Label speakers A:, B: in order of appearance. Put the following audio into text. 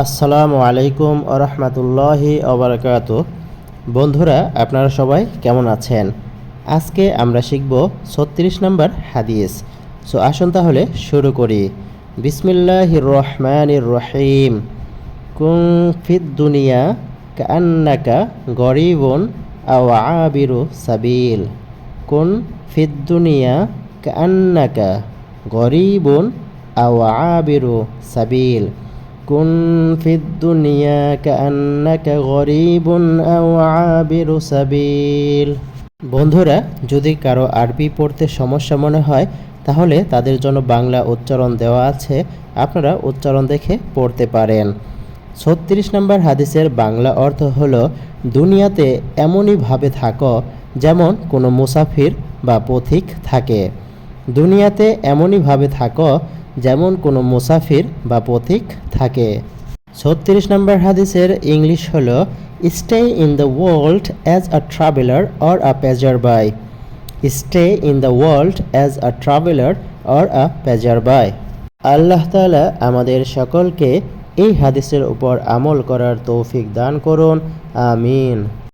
A: আসসালামু আলাইকুম আরহামতুল্লাহি অবরাকাত বন্ধুরা, আপনারা সবাই কেমন আছেন? আজকে আমরা শিখব ছত্রিশ নম্বর হাদিস। সো আসুন তাহলে শুরু করি। বিসমিল্লাহির রহমানির রহিম। কুং ফিদ দুনিয়া কান্নাকা গরিবন আবিরু সাবিল। কুন ফিদ দুনিয়া কান্নাকা গরিবন আবিরু সাবিল। كن في الدنيا كأنك غريب أو عابر سبيل বন্ধুরা যদি কারো আরবি পড়তে সমস্যা মনে হয় তাহলে তাদের জন্য বাংলা উচ্চারণ দেওয়া আছে আপনারা উচ্চারণ দেখে পড়তে পারেন ছত্রিশ নম্বর হাদিসের বাংলা অর্থ হলো দুনিয়াতে এমনইভাবে থাকো যেমন কোনো মুসাফির বা পথিক থাকে দুনিয়াতে এমনইভাবে থাকো যেমন কোনো মুসাফির বা পথিক থাকে। ছত্রিশ নম্বর হাদিসের ইংলিশ হল stay in the world as a traveller or a passer by stay in the world as a traveller or a passer by আল্লাহ তাআলা আমাদের সকলকে এই হাদিসের উপর আমল করার তৌফিক দান করুন। আমিন।